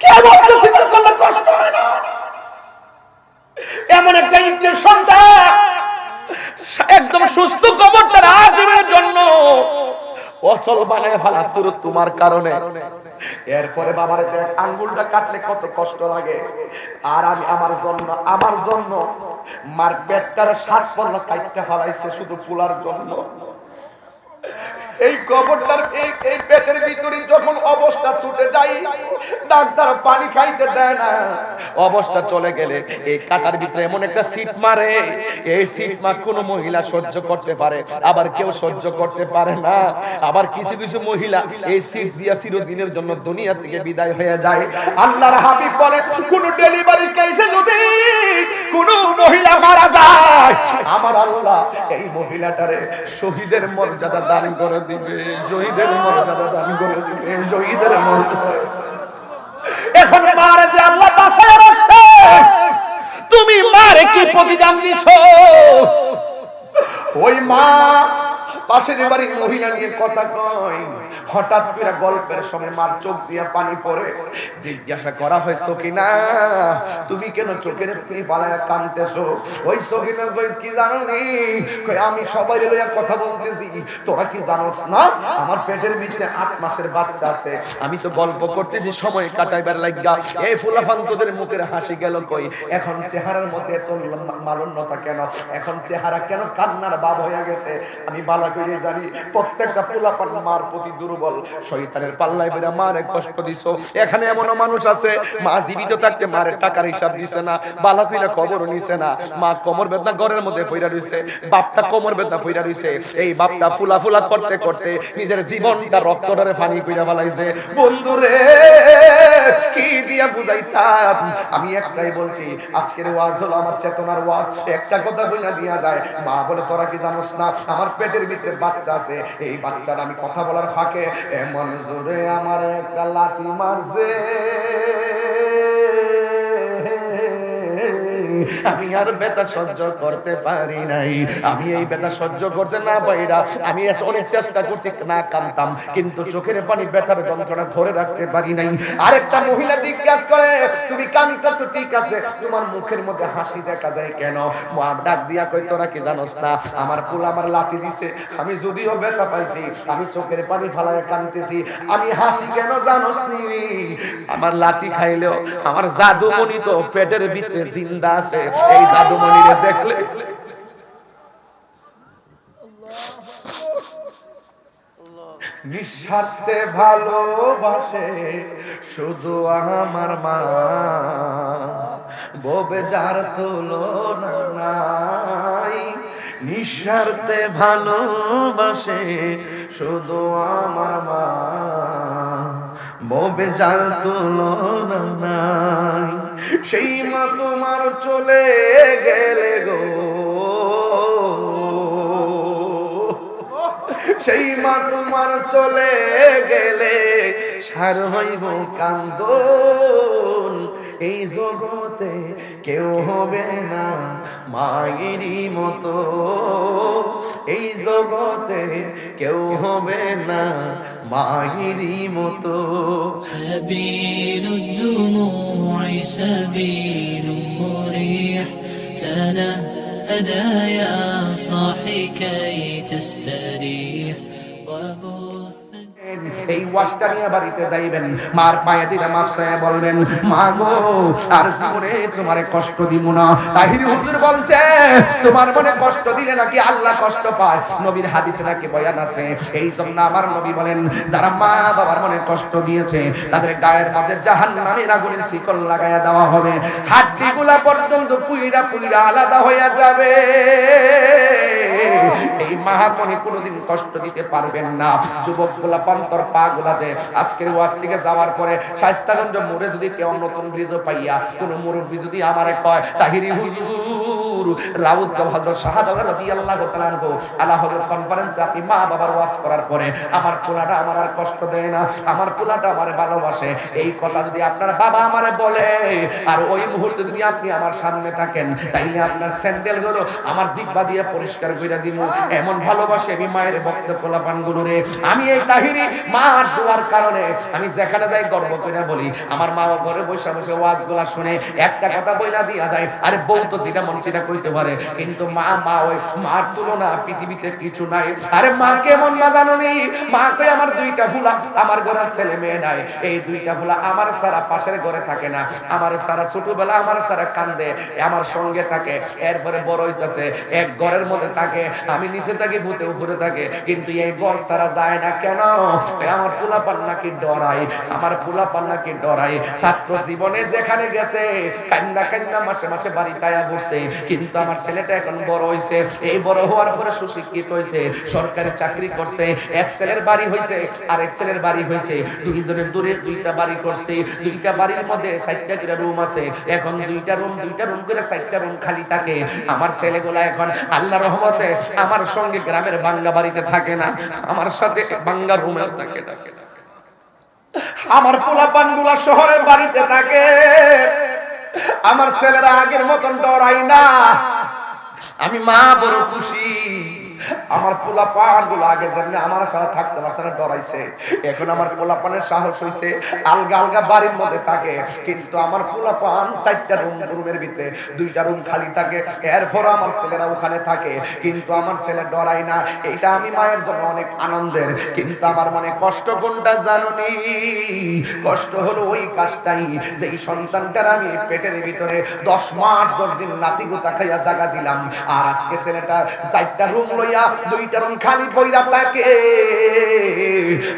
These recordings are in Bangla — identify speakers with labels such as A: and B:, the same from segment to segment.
A: কে বলছে করলে কষ্ট হয় না? এমন একটা ইনজেকশন দেয় একদম সুস্থ কবরটার আজীবনের জন্য অচল বানায় ফেলা। তোর তোমার কারণে। এরপরে বাবার দেখ আঙ্গুলটা কাটলে কত কষ্ট লাগে। আর আমি আমার জন্য আমার জন্য মার পেটটার ষাট পড়ল ফেলাইছে শুধু পুলার জন্য। এই কবরটার এই পেটের ভিতরে যখন অবস্থা ছুটে যাই ডাক্তার পানি খাইতে দেয় না। অবস্থা চলে গেলে এই কাটার ভিতরে এমন একটা সিট মারে। এই সিট মার কোন মহিলা সহ্য করতে পারে, আবার কেউ সহ্য করতে পারে না। আবার কিছু কিছু মহিলা এই সিট দিয়া চিরদিনের জন্য দুনিয়া থেকে বিদায় হয়ে যায়। আল্লাহর হাবিব বলে, কোন ডেলিভারি কেসে যদি কোন মহিলা মারা যায়, আমার আল্লাহ এই মহিলাটারে শহীদের মর্যাদা দান করে দিবে শহীদের মর্যাদা দান করে দিবে শহীদের মর্যাদা এখন মারে যে আল্লাহ বাসায় রাখছে। তুমি মারে কি প্রতিদান দিছো? ওই মা পাশের বাড়ির মহিলা নিয়ে কথা কয়। হঠাৎ করে গল্পের সময় মার চোখ দিয়ে পানি পড়ে। জিজ্ঞাসা করা হয়েছে কিনা? তুমি কেন চোখের পানি পালায় কানতেছো ওই সকিনা কই, কি জানো নি কই, আমি সবাই লইয়া কথা বলতেছি। তোরা কি জানোস না? আমার পেটের ভিতরে আট মাসের বাচ্চা আছে। আমি তো গল্প করতেছি, সময় কাটাইবার লাগা এই ফুলাফান তোদের মুখের হাসি গেল কই? এখন চেহারার মধ্যে এত মালন্যতা কেন? এখন চেহারা কেন কান্নার বাপ হয়ে গেছে? আমি বালা জানি প্রত্যেকটা পোলাপান মার প্রতি দুর্বল। পাল্লায় কষ্ট দিছো। এখানে এমন মানুষ আছে, মা জীবিত থাকতে টাকার হিসাব দিছে না, বালা খবরও নিছে না। মা বেদনা ঘরের মধ্যে ফইরা রইছে, বাপটা বেদনা ফইরা রইছে। এই বাপটা ফুলা ফুলা করতে করতে নিজের জীবনটা রক্তটারে ফানি কইরা ফেলাইছে। বন্ধুরে, কি দিয়া বুঝাইতাম? আমি একটাই বলছি, আজকের ওয়াজ হলো আমার চেতনার ওয়াজ। একটা কথা বইলা দিয়া যায়, মা বলে, তোরা কি জানোস না, আমার পেটের ভিতরে বাচ্চা আছে এই বাচ্চাটা আমি কথা বলার ফাঁকে এমন জোরে আমার একটা লাথি মারছে। আমি আর বেতা সহ্য করতে পারি নাই। আমি এই বেতা সহ্য করতে না পাইরা আমি অনেক চেষ্টা করছি, না কানতাম। কিন্তু চোখের পানি বেতার যন্ত্রণা ধরে রাখতে পারি নাই। আরেকটা মহিলা জিজ্ঞাসা করে, তুমি কানতেছো, ঠিক আছে? তোমার মুখের মধ্যে হাসি দেখা যায় কেন? মা ডাক দিয়া কই তোরা কি জানোস না, আমার পুল আমার লাথি দিছে। আমি যদিও ব্যথা পাইছি, আমি চোখের পানি ফালায় কানতেছি। আমি হাসি কেন জানোস নি আমার লাথি খাইলেও আমার জাদুমণি তো পেটের ভিতরে জিন্দা আছে। এই জাদুমণিরে দেখলে। নিঃস্বার্থে ভালোবাসে শুধু আমার মা। ববে যার তুলনা নাই, নিঃস্বার্থে ভালোবাসে শুধু আমার মা। ববে যার নাই সেই মা তোমার চলে গেলে গো। সেই মা তোমার চলে গেলে সার হইব কান্দন এই জগতে কেউ হবে না মায়েরই মতো এই জগতে কেউ হবে না মায়েরই মতো
B: سبيل الدموع سبيل مريح تنهدى يا صاحي كي تستريح وبث
A: এই ওয়াজটা নিয়ে বাড়িতে যাইবেন। মার পায়ে দিলে মাপসায় বলবেন, মা গো, আর জীবনে তোমারে কষ্ট দিব না। তাহিরি হুজুর বলছে, তোমার মনে কষ্ট দিলে নাকি আল্লাহ কষ্ট পায়? নবীর হাদিসে নাকি বয়ান আছে। এই জন্য আমার নবী বলেন, যারা মা বাবার মনে কষ্ট দিয়েছে, তাদের গায়ের মধ্যে জাহান্নামের আগুনের শিকল লাগায়া দেওয়া হবে। হাড্ডিগুলা পর্যন্ত পুইরা পুইরা আলাদা হয়ে যাবে। এই মাহার মনে কোনোদিন কষ্ট দিতে পারবেন না। যুবকগুলা পন্তর পা গুলা দে আজকের ওয়াজ থেকে যাওয়ার পরে শাইস্তাগঞ্জ মোড়ে যদি কেউ নতুন ব্রিজ পাইয়া, কোন মুরব্বী যদি আমারে কয়, তাহিরি হুজুর মা আমার ভালোবাসে। জিব্বা দিয়ে পরিষ্কার করে দিব এমন ভালোবাসে আমি মায়ের ভক্ত রে। আমি এই তাহিরি মার দোয়ার কারণে আমি যেখানে যাই গর্ব করে বলি। আমার মা ঘরে বসে বসে ওয়াজগুলা শুনে একটা কথা বইলা দিয়া যায়, আরে বউ তো যেটা মন সেটা কইতে পারে, কিন্তু মা মা ওই মার তুলনা পৃথিবীতে কিছু নাই। আরে মা কেমন মা জানো নি? মা কই আমার দুইটা ফুলা, আমার ঘরের ছেলে মেয়ে নাই। এই দুইটা ফুলা আমার সারা পাশের ঘরে থাকে না। আমার সারা ছোটবেলা, আমার সারা কান্দে, আমার সঙ্গে থাকে। এরপরে বড় হইতাছে, এক ঘরের মধ্যে থাকে, আমি নিচে থাকি, ভূতে উপরে থাকে। কিন্তু এই ঘর সারা যায় না কেন? আমার পোলাপান নাকি ডরাই, আমার পোলাপান নাকি ডরাই। ছাত্র জীবনে যেখানে গেছে, কান্না কান্না মাসে মাসে বাড়ি তায়া বসছে কিন্তু আমার ছেলেটা এখন বড় হইছে, এই বড় হওয়ার পরে সুশিক্ষিত হইছে, সরকারি চাকরি করছে, এক ছেলের বাড়ি হইছে আর এক ছেলের বাড়ি হইছে, দুইজনের দূরে দুইটা বাড়ি করছে, দুইটা বাড়ির মধ্যে চারটা করে রুম আছে, এখন দুইটা রুম দুইটা রুম করে চারটা রুম খালি থাকে। আমার ছেলেগুলা এখন আল্লাহ রহমতে আমার সঙ্গে গ্রামের বাংলা বাড়িতে থাকে না, আমার সাথে বাংলা রুমে থাকে থাকে আমার পোলাপানগুলা শহরের বাড়িতে থাকে। আমার ছেলেরা আগের মতন ডরাই না। আমি মা বড় খুশি। আমার পোলা পানগুলো আগে যেমনি আমার সারা থাকতে পারছে না ডরাইছে। এখন আমার পোলা পানের সাহস হইছে, আলগা আলগা বাড়ির মধ্যে থাকে। কিন্তু আমার পোলা পান চারটা রুম, রুমের ভিতরে দুইটা রুম খালি থাকে। এরপর আমার ছেলেরা ওখানে থাকে। কিন্তু আমার ছেলে ডরাই না। এটা আমি মায়ের জন্য অনেক আনন্দের। কিন্তু আমার মনে কষ্ট কোনটা জানুনি? কষ্ট হলো ওই কাজটাই। যে সন্তানটার আমি পেটের ভিতরে দশ মাস, দশ দিন নাতি গোতা খাইয়া জাগা দিলাম। আর আজকে ছেলেটা চারটা রুম লইয়া দুইটা রুম খালি বইরা থাকে।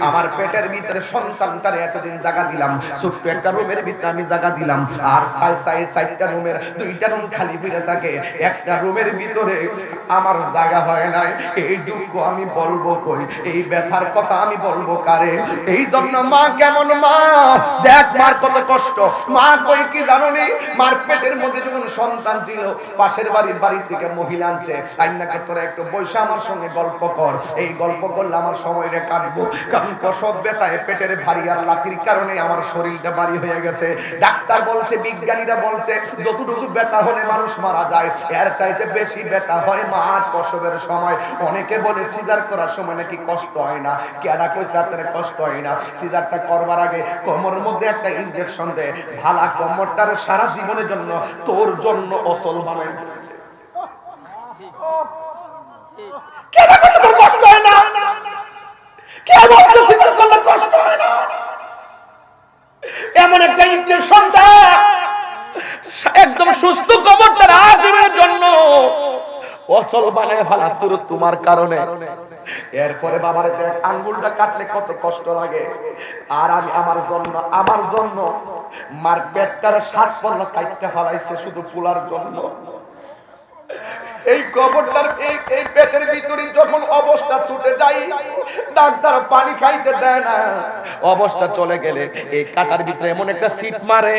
A: আমার পেটের ভিতরে সন্তানটারে এতদিন জায়গা দিলাম। ছোট্ট একটা রুমের ভিতরে আমি জায়গা দিলাম। আর চারটা রুমের, দুইটা রুম খালি ফিরে থাকে। একটা রুমের ভিতরে আমার জায়গা হয় নাই। এই দুঃখ আমি বলব কই? এই ব্যথার কথা আমি বলব কারে? এই জন্য মা কেমন মা? দেখ মার কত কষ্ট। মা কই কি জানো নি মার পেটের মধ্যে যখন সন্তান ছিল, পাশের বাড়ির বাড়ির থেকে মহিলা আনছে। আইনাকে তোরা একটু বৈশা আমার সঙ্গে গল্প কর। এই গল্প করলে আমার সময়টা কাটবো। কারণ প্রসব ব্যথায় পেটের ভারী আর লাতির কারণে আমার শরীরটা ভারী হয়ে গেছে। ডাক্তার বলছে, বিজ্ঞানীরা বলছে, যতটুকু ব্যথা হলে মানুষ মারা যায়, এর চাইতে বেশি ব্যথা হয় মা প্রসবের সময়। অনেকে বলে, সিজার করার সময় নাকি কষ্ট হয় না। কেডা কইছে কষ্ট হয় না। সিজারটা করবার আগে কোমরের মধ্যে একটা ইনজেকশন দেয় ভালা কোমরটার সারা জীবনের জন্য তোর জন্য অসল কষ্ট হয় না? কে কষ্ট হয় না? এমন একটা ইনজেকশন দেয় একদম সুস্থ কবরটার আজীবনের জন্য। অচল বানায় ফেলা। তোর তোমার কারণে। এরপরে বাবার দেখ আঙ্গুলটা কাটলে কত কষ্ট লাগে। আর আমি আমার জন্য আমার জন্য মার পেটটার সাত পড়ল কাটতে ফেলাইছে শুধু পোলার জন্য। এই কবরটার এই এই পেটের ভিতরে যখন অবস্থা ছুটে যাই ডাক্তার পানি খাইতে দেয় না। অবস্থা চলে গেলে এই কাটার ভিতরে এমন একটা সিট মারে।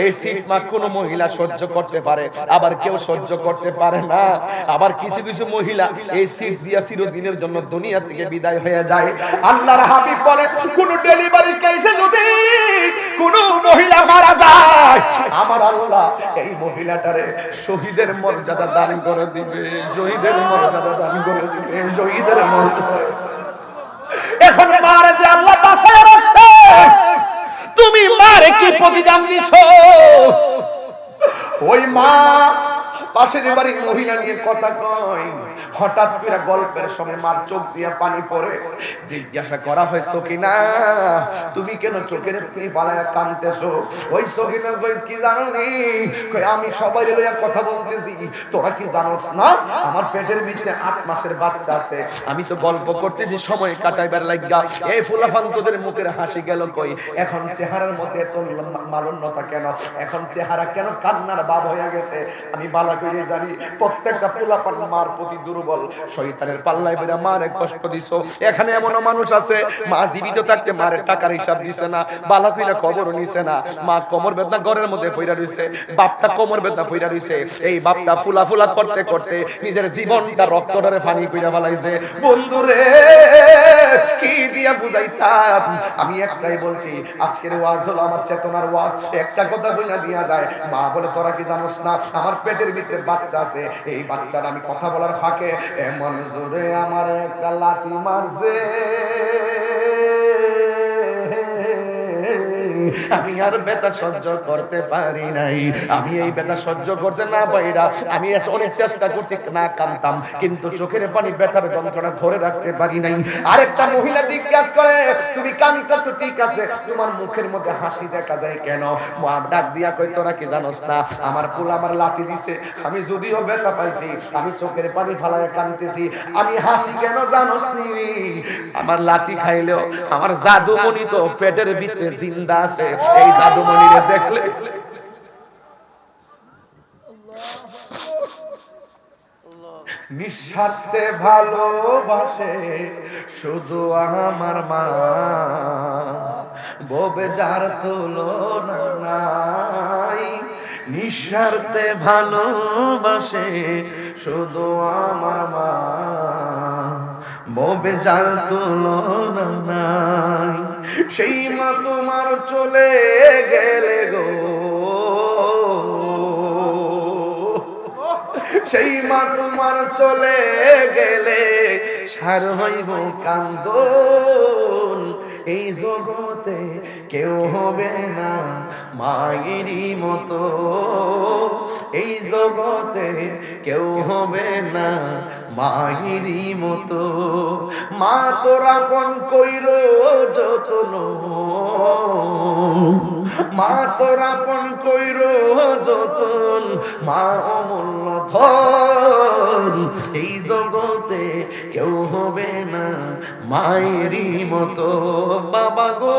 A: এই সিট মার কোনো মহিলা সহ্য করতে পারে, আবার কেউ সহ্য করতে পারে না। আবার কিছু কিছু মহিলা এই সিট দিয়া চিরদিনের জন্য দুনিয়া থেকে বিদায় হয়ে যায়। আল্লাহর হাবিব বলে কোন ডেলিভারি কেসে যদি কোন মহিলা মারা যায় আমার আল্লাহ এই মহিলাটারে শহীদের মর্যাদা দান করে দিবে, শহীদের মর্যাদা দান করে দিবে, শহীদের মর্যাদা। এখন মারে যে আল্লাহ বাসায় তুমি মারে কি প্রতিদান দিছো? ওই মা পাশের বাড়ির মহিলা নিয়ে কথা কয়। হঠাৎ করে গল্পের সময় মার চোখ দিয়ে পানি পড়ে। জিজ্ঞাসা করা হয় সকিনা তুমি কেন চোখের পানি পালায়া কানতেছো? ওই সকিনা কই কি জানো নি? কই আমি সবাই লইয়া কথা বলতেছি। তোরা কি জানোস না? আমার পেটের ভিতরে আট মাসের বাচ্চা আছে। আমি তো গল্প করতেছি, সময় কাটাইবার লাগা এই ফুলাফান তোদের মুখের হাসি গেল কই? এখন চেহারার মধ্যে এত মালন্যতা কেন? এখন চেহারা কেন কান্নার ভাব হয়ে গেছে? আমি বালা করে জানি, প্রত্যেকটা পোলাপান মার প্রতি দুর্বল শয়তানের পাল্লায় বেরা মারে কষ্ট দিছো। এখানে এমন মানুষ আছে, মা জীবিত থাকতে মারে টাকার হিসাব দিছে না, বালা কইরা খবর নিছে না। মা কোমর বেদনা ঘরের মধ্যে ফইরা রইছে, বাপটা কোমর বেদনা ফইরা রইছে। এই বাপটা ফুলা ফুলা করতে করতে নিজের জীবনটা রক্তটারে ফানি কইরা ফেলাইছে। বন্ধুরে, কি দিয়া বুঝাইতাম? আমি একটাই বলছি, আজকের ওয়াজ হলো আমার চেতনার ওয়াজ। একটা কথা বইলা দিয়া যায়, মা বলে, তোরা কি জানোস না, আমার পেটের ভিতরে বাচ্চা আছে, এই বাচ্চাটা আমি কথা বলার ফাঁকে এমন জোরে আমার একটা লাথি মারছে। আমি আর বেতা সহ্য করতে পারি নাই। আমি এই বেতা সহ্য করতে না পাইরা আমি অনেক চেষ্টা করছি, না কানতাম। কিন্তু চোখের পানি বেতার যন্ত্রণা ধরে রাখতে পারি নাই। আরেকটা মহিলা জিজ্ঞাসা করে, তুমি কানতেছো, ঠিক আছে? তোমার মুখের মধ্যে হাসি দেখা যায় কেন? ডাক দিয়া কই তোরা কি জানোস না, আমার ফুল আমার লাথি দিছে। আমি যদিও বেতা পাইছি, আমি চোখের পানি ফালায় কানতেছি। আমি হাসি কেন জানোস নি আমার লাথি খাইলেও আমার জাদুমণি তো পেটের ভিতরে জিন্দা আছে এই জাদুমণিরে দেখলে। নিঃস্বার্থে ভালোবাসে শুধু আমার মা। ববে যার তুলনা নাই, নিঃস্বার্থে ভালোবাসে শুধু আমার মা। যার তুলনা নাই, সেই মা তোমার চলে গেলে গো। সেই মা তোমার চলে গেলে সার হইব কান্দ এই জগতে কেউ হবে না মায়েরই মতো। এই জগতে কেউ হবে না মায়েরই মতো। মা তোরা পন কইর যতন। মা তোরা পন কইর যতন। মা অমূল্য ধন। এই জগতে কেউ হবে না মায়েরই মতো। বাবা গো।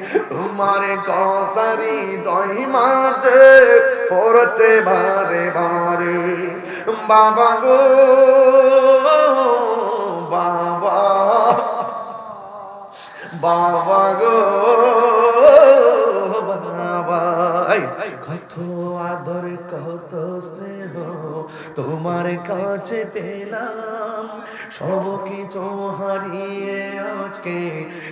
A: তোমার কতারি দই মাঝে পড়ছে বারে বারে। বাবা গো বাবা বাবা গো বাবা কত কত স্নেহ তোমার কাছে পেলাম। সব কিছু হারিয়ে আজকে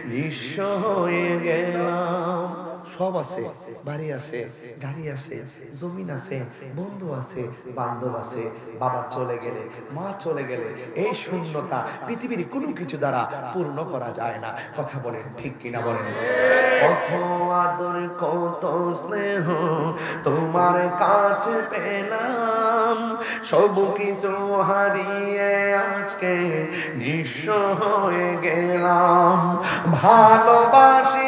A: নিঃস্ব হয়ে গেলাম। সব আছে, বাড়ি আছে, গাড়ি আছে, জমিন আছে, বন্ধু আছে, বান্ধব আছে, বাবা চলে গেলে, মা চলে গেলে, এই শূন্যতা পৃথিবীর কোনো কিছু দ্বারা পূর্ণ করা যায় না। কথা বলেন ঠিক কিনা বলেন? কত আদর, কত স্নেহ তোমার কাছে পেলাম। সব কিছু হারিয়ে আজকে নিঃস্ব হয়ে গেলাম। ভালোবাসি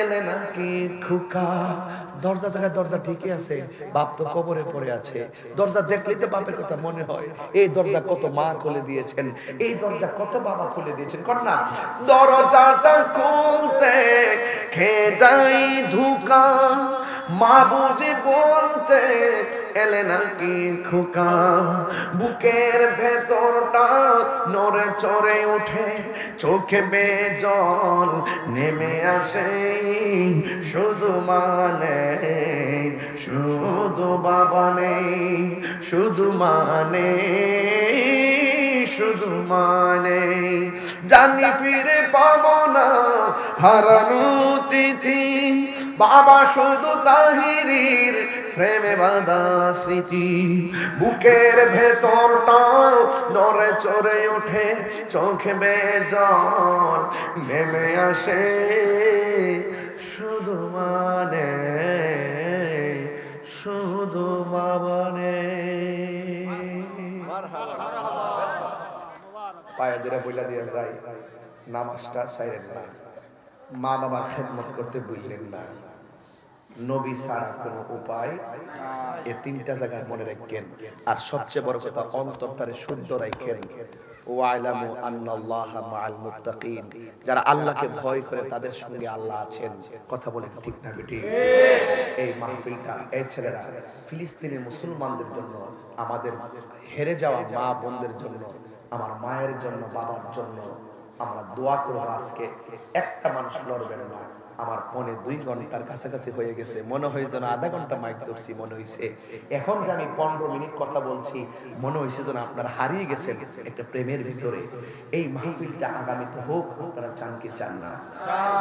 A: এলে নাকি খুকা? দরজা জায়গায় দরজা ঠিকই আছে, বাপ তো কবরে পড়ে আছে। দরজা দেখলেই তো বাপের কথা মনে হয়। এই দরজা কত মা খুলে দিয়েছেন, এই দরজা কত বাবা খুলে দিয়েছেন। না, দরজাটা খুলতে খেয়ে যাই ধুকা? মা বুঝি বলছে এলে নাকি খোকা। বুকের ভেতরটা নড়ে চড়ে ওঠে, চোখে বে জল নেমে আসে। শুধু মানে শুধু বাবা নেই, শুধু মানে শুধু মানে জানি ফিরে পাবো না, হারানো তিথি। বাবা শুধু তাহিরির প্রেমে বাঁধা স্মৃতি। বুকের ভেতরটা নরে চড়ে ওঠে, চোখে বেজল নেমে আসে। শুধু মানে পায়ে দিরা বইলা দিয়া যায় নামাজটা সাইরেন না। মা বাবা খেদমত করতে বললেন না। নবী উপায় এ তিনটা মনে রাখেন। আর সবচেয়ে বড় কথা, অন্তরটারে শুদ্ধ রাখেন। মুত্তাকিন। যারা আল্লাহকে ভয় করে, তাদের সঙ্গে আল্লাহ আছেন। কথা বলেন ঠিক না বেটি? এই মাহফিলটা, এই ছেলেরা ফিলিস্তিনের মুসলমানদের জন্য, আমাদের হেরে যাওয়া মা বোনদের জন্য আমার মায়ের জন্য, বাবার জন্য আমরা দোয়া করার আজকে। একটা মানুষ লড়বেন না। আমার ফোনে দুই ঘণ্টার কাছাকাছি হয়ে গেছে। মনে হয় যেন আধা ঘণ্টা মাইক ধরছি, মনে হয়েছে এখন যে আমি পনেরো মিনিট কথা বলছি, মনে হয়েছে যেন আপনারা হারিয়ে গেছেন একটা প্রেমের ভিতরে। এই মাহফিলটা আগামীতে হোক, আপনারা চান কি চান না।